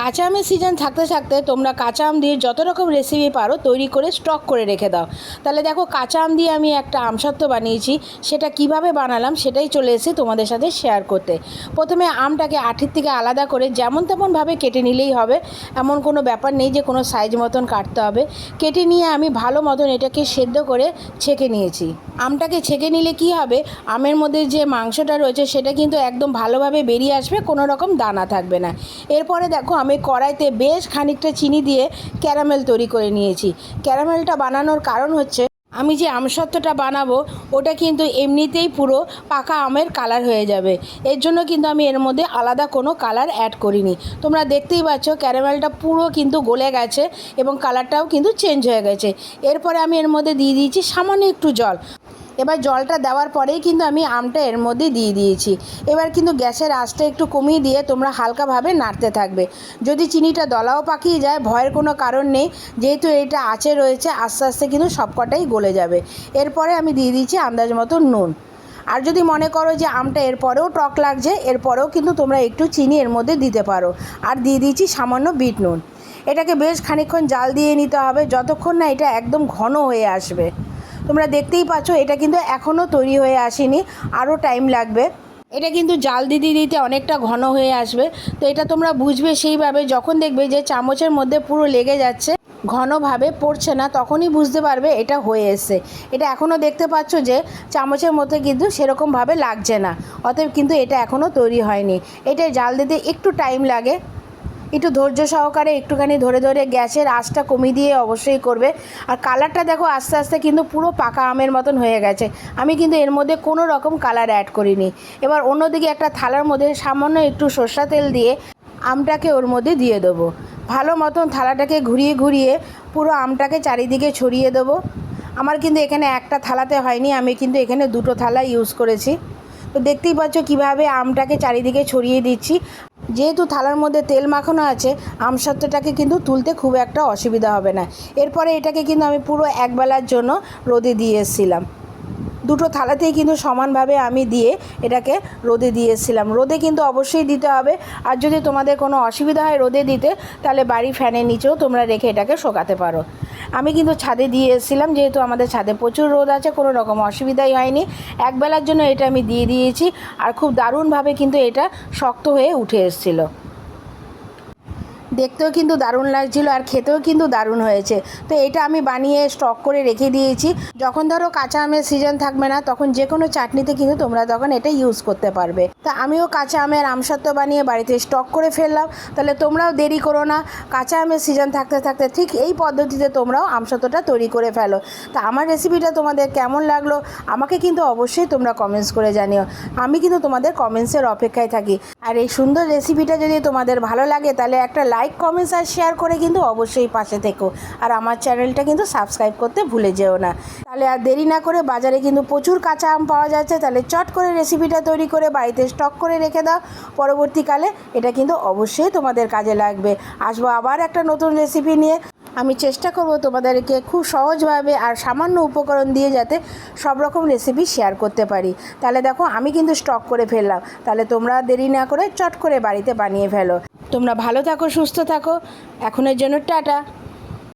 কাঁচা আমের সিজন থাকতে থাকতে তোমরা কাঁচা আম দিয়ে যত রকম রেসিপি পারো তৈরি করে স্টক করে রেখে দাও। তাহলে দেখো কাঁচা আম দিয়ে আমি একটা আমসত্ত্ব বানিয়েছি, সেটা কীভাবে বানালাম সেটাই চলে এসে তোমাদের সাথে শেয়ার করতে। প্রথমে আমটাকে আঠির থেকে আলাদা করে যেমন তেমনভাবে কেটে নিলেই হবে, এমন কোনো ব্যাপার নেই যে কোনো সাইজ মতন কাটতে হবে। কেটে নিয়ে আমি ভালো মতন এটাকে সেদ্ধ করে ছেঁকে নিয়েছি। আমটাকে ছেঁকে নিলে কি হবে, আমের মধ্যে যে মাংসটা রয়েছে সেটা কিন্তু একদম ভালোভাবে বেরিয়ে আসবে, কোনো রকম দানা থাকবে না। এরপরে দেখো আমি কড়াইতে বেশ খানিকটা চিনি দিয়ে ক্যারামেল তৈরি করে নিয়েছি। ক্যারামেলটা বানানোর কারণ হচ্ছে, আমি যে আমসত্ত্বটা বানাবো, ওটা কিন্তু এমনিতেই পুরো পাকা আমের কালার হয়ে যাবে। এর জন্য কিন্তু আমি এর মধ্যে আলাদা কোনো কালার অ্যাড করিনি। তোমরা দেখতেই পাচ্ছ, ক্যারামেলটা পুরো কিন্তু গলে গেছে এবং কালারটাও কিন্তু চেঞ্জ হয়ে গেছে। এরপরে আমি এর মধ্যে দিয়ে দিয়েছি সামান্য একটু জল। এবার জলটা দেওয়ার পরেই কিন্তু আমি আমটা এর মধ্যে দিয়ে দিয়েছি। এবার কিন্তু গ্যাসের আঁচটা একটু কমিয়ে দিয়ে তোমরা হালকাভাবে নাড়তে থাকবে। যদি চিনিটা দলাও পাকিয়ে যায়, ভয়ের কোনো কারণ নেই। যেহেতু এটা আঁচে রয়েছে, আস্তে আস্তে কিন্তু সবকটাই গলে যাবে। এরপরে আমি দিয়ে দিয়েছি আন্দাজ মতো নুন। আর যদি মনে করো যে আমটা এরপরেও টক লাগছে, এরপরেও কিন্তু তোমরা একটু চিনি এর মধ্যে দিতে পারো। আর দিয়ে দিয়েছি সামান্য বিট নুন। এটাকে বেশ খানিকক্ষণ জাল দিয়ে নিতে হবে, যতক্ষণ না এটা একদম ঘন হয়ে আসবে। তোমরা দেখতেই পাচ্ছ, এটা কিন্তু এখনও তৈরি হয়ে আসেনি, আরও টাইম লাগবে। এটা কিন্তু জাল দিতে দিতে অনেকটা ঘন হয়ে আসবে। তো এটা তোমরা বুঝবে সেইভাবে, যখন দেখবে যে চামচের মধ্যে পুরো লেগে যাচ্ছে, ঘনভাবে পড়ছে না, তখনই বুঝতে পারবে এটা হয়ে এসছে। এটা এখনও দেখতে পাচ্ছ যে চামচের মধ্যে কিন্তু সেরকমভাবে লাগছে না, অতএব কিন্তু এটা এখনও তৈরি হয়নি। এটা জাল দিতে একটু টাইম লাগে। একটু ধৈর্য সহকারে, একটুখানি ধরে ধরে গ্যাসের আঁচটা কমিয়ে দিয়ে অবশ্যই করবে। আর কালারটা দেখো আস্তে আস্তে কিন্তু পুরো পাকা আমের মতন হয়ে গেছে। আমি কিন্তু এর মধ্যে কোনো রকম কালার অ্যাড করিনি। এবার অন্যদিকে একটা থালার মধ্যে সামান্য একটু সর্ষা তেল দিয়ে আমটাকে ওর মধ্যে দিয়ে দেবো। ভালো মতন থালাটাকে ঘুরিয়ে ঘুরিয়ে পুরো আমটাকে চারিদিকে ছড়িয়ে দেবো। আমার কিন্তু এখানে একটা থালাতে হয়নি, আমি কিন্তু এখানে দুটো থালা ইউজ করেছি। তো দেখতেই পাচ্ছ কীভাবে আমটাকে চারিদিকে ছড়িয়ে দিচ্ছি। যেহেতু থালার মধ্যে তেল মাখানো আছে, আমসত্ত্বটাকে কিন্তু তুলতে খুব একটা অসুবিধা হবে না। এরপরে এটাকে কিন্তু আমি পুরো একবেলার জন্য রোদে দিয়ে এসেছিলাম। দুটো থালাতেই কিন্তু সমানভাবে আমি দিয়ে এটাকে রোদে দিয়ে এসেছিলাম রোদে কিন্তু অবশ্যই দিতে হবে। আর যদি তোমাদের কোনো অসুবিধা হয় রোদে দিতে, তাহলে বাড়ি ফ্যানের নিচেও তোমরা রেখে এটাকে শোকাতে পারো। আমি কিন্তু ছাদে দিয়ে এসেছিলাম যেহেতু আমাদের ছাদে প্রচুর রোদ আছে, কোনো রকম অসুবিধাই হয়নি। একবেলার জন্য এটা আমি দিয়ে দিয়েছি, আর খুব দারুণভাবে কিন্তু এটা শক্ত হয়ে উঠে এসেছিল। দেখতেও কিন্তু দারুণ লাগছিল আর খেতেও কিন্তু দারুণ হয়েছে। তো এটা আমি বানিয়ে স্টক করে রেখে দিয়েছি। যখন ধরো কাঁচা আমের সিজন থাকবে না, তখন যে কোনো চাটনিতে কিন্তু তোমরা তখন এটা ইউজ করতে পারবে। তা আমিও কাঁচা আমের আমসত্ত্ব বানিয়ে বাড়িতে স্টক করে ফেললাম। তাহলে তোমরাও দেরি করো না, কাঁচা আমের সিজন থাকতে থাকতে ঠিক এই পদ্ধতিতে তোমরাও আমসত্ত্বটা তৈরি করে ফেলো। তা আমার রেসিপিটা তোমাদের কেমন লাগল, আমাকে কিন্তু অবশ্যই তোমরা কমেন্টস করে জানিও। আমি কিন্তু তোমাদের কমেন্টসের অপেক্ষায় থাকি। আর এই সুন্দর রেসিপিটা যদি তোমাদের ভালো লাগে, তাহলে একটা লাইক কমেন্টস আর শেয়ার করে কিন্তু অবশ্যই পাশে থেকো। আর আমার চ্যানেলটা কিন্তু সাবস্ক্রাইব করতে ভুলে যেও না। তাহলে আর দেরি না করে বাজারে কিন্তু প্রচুর কাঁচা আম পাওয়া যাচ্ছে। তাহলে চট করে রেসিপিটা তৈরি করে বাড়িতে স্টক করে রেখে দাও। পরবর্তীকালে এটা কিন্তু অবশ্যই তোমাদের কাজে লাগবে। আসব আবার একটা নতুন রেসিপি নিয়ে। আমি চেষ্টা করব তোমাদেরকে খুব সহজভাবে আর সামান্য উপকরণ দিয়ে যাতে সব রকম রেসিপি শেয়ার করতে পারি। তাহলে দেখো, আমি কিন্তু স্টক করে ফেললাম। তাহলে তোমরা দেরি না করে চট করে বাড়িতে বানিয়ে ফেলো। তোমরা ভালো থাকো, সুস্থ থাকো। এখনের জন্য টাটা।